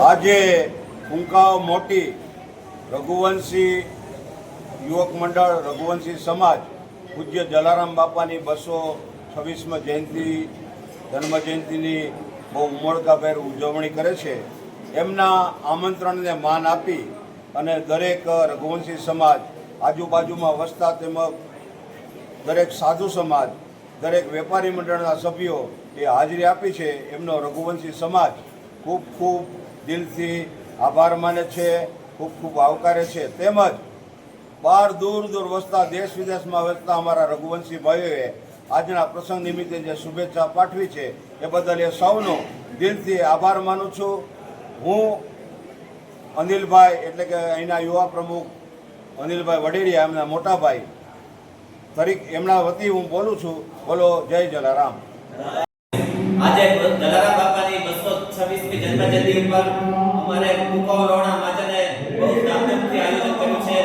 આજે ફૂંકાઓ મોટી રઘુવંશી યુવક મંડળ, રઘુવંશી સમાજ, પૂજ્ય જલારામ બાપાની બસો છવ્વીસમી જયંતિ, જન્મજયંતિની બહુ ઉમળકાભેર ઉજવણી કરે છે. એમના આમંત્રણને માન આપી અને દરેક રઘુવંશી સમાજ, આજુબાજુમાં વસતા તેમજ દરેક સાધુ સમાજ, દરેક વેપારી મંડળના સભ્યો એ હાજરી આપી છે. એમનો રઘુવંશી સમાજ ખૂબ ખૂબ દિલથી આભાર માને છે, ખૂબ ખૂબ આવકારે છે. તેમજ બહાર દૂર દૂર વસતા દેશ વિદેશમાં વસતા અમારા રઘુવંશી ભાઈઓએ આજના પ્રસંગ નિમિત્તે જે શુભેચ્છા પાઠવી છે, એ બદલ એ સૌનો દિલથી આભાર માનું છું. હું અનિલભાઈ, એટલે કે અહીંના યુવા પ્રમુખ અનિલભાઈ વડેરિયા, એમના મોટા ભાઈ તરીક એમના વતી હું બોલું છું. બોલો, જય જલારામ. આજે જલારામ બાપાની છવ્વીસમી જન્મજયંતિ ઉપર અમારે કુંભાવ રોણા માતાને બહુ ધામધૂમથી આયોજન કર્યું છે.